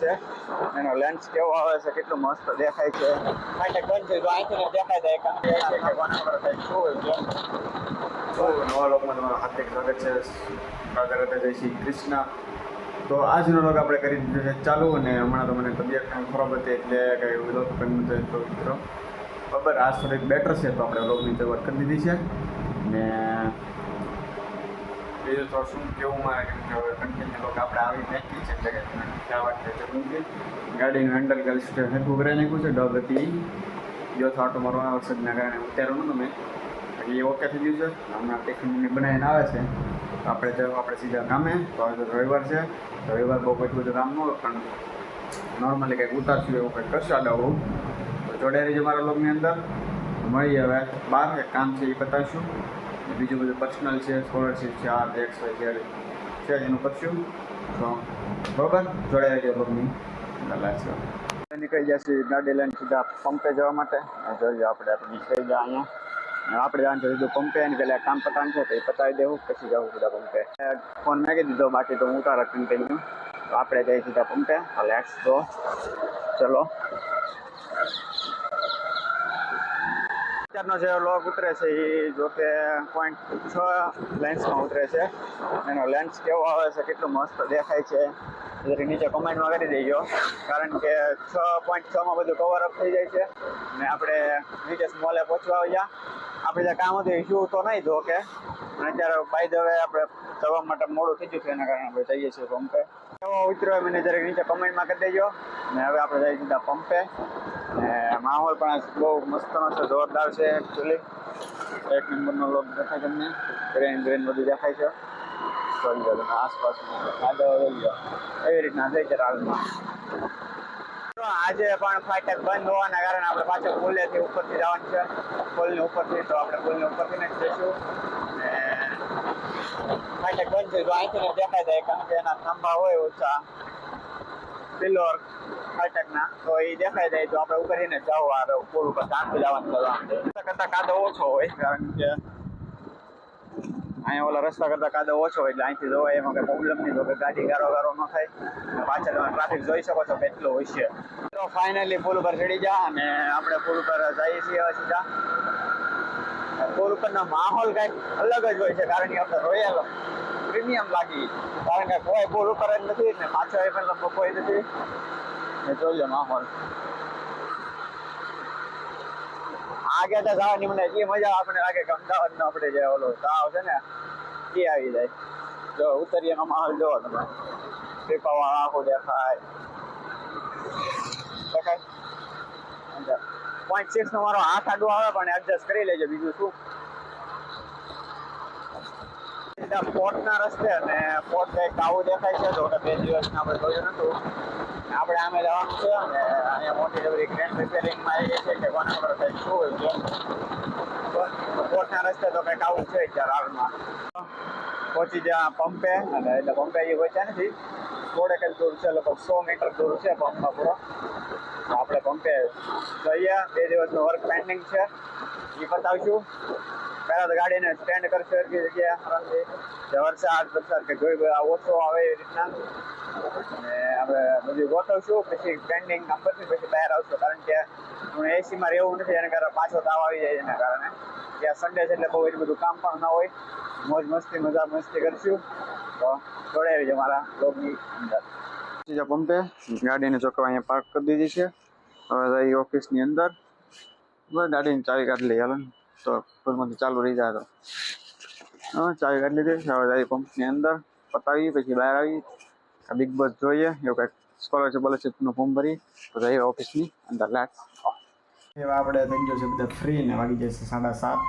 છે. એનો લેન્સ કેવો આવે છે કેટલું મસ્ત દેખાય છે. માટે બંધ છે જો અહીંથી ને દેખાય જાય કારણ કે છે કે કોના પર કંઈક શું હોય છે. નવા લોકમાં તમારું હાર્દિક સ્વાગત છે. સ્વાગત જય શ્રી કૃષ્ણ. તો આજનો લોક આપણે કરી દીધો છે ચાલુ અને હમણાં તો મને તબિયત કાંઈ ખરાબ હતી એટલે કંઈ વિલોક કરી નતો તો મિત્રો બરાબર આજ થોડીક બેટર છે તો આપણે લોકની શરૂઆત કરી દીધી છે. ને બીજું તો શું કેવું મારે કેમ કે હવે કન્ટિન્યુ લોક આપણે આવી નાખી છે એટલે કે ક્યાં વાત છે ગાડીનું હેન્ડલ કરી હેઠું કરી નાખ્યું છે ડબ હતી. જો તો મારો આ વરસાદના કારણે ઉતાર્યું ને તમે એ ઓકે થઈ ગયું છે. હમણાં ટેકનિક બનાવીને આવે છે. આપણે જવું, આપણે સીધા ગામે. તો આજે તો રવિવાર છે. રવિવાર બહુ એટલું બધું કામ ન હોય, પણ નોર્મલી કંઈક ઉતારશું એવું કંઈક કરશે આડા આવું તો જોડે રહીજો મારા લોકની અંદર. મળીએ હવે. બહાર કામ છે એ બતાવીશું. બીજું બધું પર્સનલ છે સ્કોલરશીપ છે આ એક્સ વાય ઝેડ છે એનું કરશું તો બરોબર, જોડે રહીજો લોગની અંદર લાગશે નીકળી જશે ગાડી લઈને સીધા પંપે જવા માટે. જોઈએ આપણે આપણે નીકળી જાય અહીંયા. આપણે જાણ દીધું પંપે અને પહેલાં કામ પતાન છે, તો એ પતાવી દેવું, પછી જવું સીધા પંપે. ફોન મેં દીધો, બાકી તો હું ઉતાર કન્ટિન્યુ તો આપણે જઈએ સીધા પંપે. લેટ્સ ગો ચલો. અત્યારનો જે લોક ઉતરે છે એ જો કે પોઈન્ટ છ લેન્સમાં ઉતરે છે. એનો લેન્સ કેવો આવે છે, કેટલું મસ્ત દેખાય છે જરી નીચે કમેન્ટમાં કરી દેજો. કારણ કે છ પોઈન્ટ છમાં બધું કવર અપ થઈ જાય છે. ને આપણે નીચે સ્મોલે પહોંચવા આવ્યા. આપણે જે કામ હતું ઇશ્યુ તો નહીં જો કે અને અત્યારે બાય દવે આપણે જવા માટે મોડું થઈ ગયું છે, એના કારણે આપણે જઈએ છીએ પંપે કેવો ઉતર્યો મને જરાક નીચે કમેન્ટમાં કરી દેજો. ને હવે આપણે જઈ સીધા પંપે ને માહોલ પણ બહુ મસ્તનો છે, જોરદાર છે એકચ્યુઅલી એક નંબરનો લોક દેખાય તમને. ગ્રેન ગ્રેન બધું દેખાય છે. જોઈ આસપાસ એવી રીતના થઈ છે હાલમાં. આજે પણ ફાટક બંધ હોવાના કારણે આપણે પાછળ પુલેથી ઉપરથી જવાનું છે. પુલની ઉપરથી, તો આપણે પુલની ઉપરથી જ જઈશું. ને ફાટક બંધ છે, જો અહીંથી દેખાય જાય કારણ કે એના ખંભા હોય ઓછા. પિલ્લોર ફાટકના તો એ દેખાઈ જાય તો આપણે ઉપરીને જવું આવે પુલ ઉપર શાંતિ જવાનું કરવા કરતા કાદો ઓછો હોય, કારણ કે અહીંયા ઓલા રસ્તા કરતા કાદો ઓછો હોય, એટલે અહીંથી જોવાય એમાં કઈ પ્રોબ્લેમ નહીં કે ગાડી ગારો ગારો ન થાય. પાછળ તમે ટ્રાફિક જોઈ શકો છો કેટલો હોય છે. તો ફાઇનલી પુલ ઉપર ચડી જા અને આપણે પુલ ઉપર જઈએ છીએ હવે સીધા પુલ ઉપરનો માહોલ કંઈક અલગ જ હોય છે, કારણ કે આપણે રોયલ પ્રીમિયમ લાગી. કારણ કે કોઈ પુલ ઉપર જ નથી ને પાછળ પણ કોઈ નથી. લો માહોલ આગે તો જવાની મને એ મજા આપણે લાગે કે અમદાવાદનો આપણે જે ઓલો તાવ છે ને, એ આવી જાય. જો ઉતરીયાનો માહોલ જોવો તમે. પીપાવાળા આખું દેખાય. દેખાય? પોઈન્ટ સિક્સ નો મારો હાથ આડો આવે, પણ એડજસ્ટ કરી લેજો બીજું શું? સીધા પોર્ટના રસ્તે અને પોર્ટ કંઈક આવું દેખાય છે તો બે દિવસના આપણે જોયું નતું. આપણે આમે જવાનું છે અને અહીંયા મોટી ગ્રેન ગ્રેન્ડ રિપેરિંગમાં આવી છે કે કોના પર કંઈક શું હોય છે. પોર્ટના રસ્તે તો કંઈક આવું છે અત્યારે હાલમાં. પહોંચી જ્યાં પંપે અને એટલે પંપે એ વચ્ચે નથી. થોડેક જ દૂર છે, લગભગ સો મીટર દૂર છે પંપમાં પૂરો. આપણે પંપે જઈએ. બે દિવસનું વર્ક પેન્ડિંગ છે. એ બતાવશું. પહેલાં તો ગાડીને સ્ટેન્ડ કરશે એટલી જગ્યા આરામથી વરસાદ વરસાદ કે જોઈ ઓછો આવે એ રીતના. અને આપણે બધું ગોઠવશું, પછી પેન્ડિંગ કરશું પછી બહાર આવશું. કારણ કે હું એસીમાં રહેવું નથી, એના કારણે પાછો તાવ આવી જાય એના કારણે. ત્યાં સન્ડે છે એટલે બહુ એટલું બધું કામ પણ ના હોય. મોજ મસ્તી, મજા મસ્તી કરશું. તો જોડે જાય મારા બ્લોગની અંદર. પંપે ગાડીને ચોકવા અહીંયા પાર્ક કરી દીધી છે. હવે ઓફિસની અંદર. ગાડીની ચાવી કાઢી લઈ ને. તો ફૂલમાંથી ચાલુ રહી જાય તો. ચાવી કાઢી લીધી, હવે જઈ પંપની અંદર, પતાવી, પછી બહાર આવી. બિગ બોસ જોઈએ, એવું કંઈક સ્કોલરશિપ વોલરશિપનું ફોર્મ ભરી, તો જઈએ ઓફિસની અંદર લાટ એવા આપણે થઈ ગયો છે, બધા ફ્રી ને વાગી જશે સાડા સાત.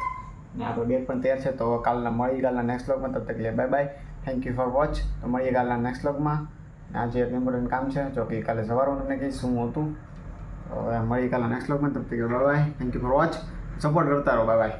ને આપણો ડેટ પણ તૈયાર છે, તો કાલના મળી કાલના નેક્સ્ટ વ્લોગમાં તબ તક લે bye bye thank you for watch તો મળીએ કાલના નેક્સ્ટ વ્લોગમાં આજે એક ઇમ્પોર્ટન્ટ કામ છે, જો કે કાલે સવારે હું તમને કહીશ શું હતું તો. મળીએ કાલના નેક્સ્ટ વ્લોગમાં તબ તક bye bye thank you for watch support કરતા રહો બાય બાય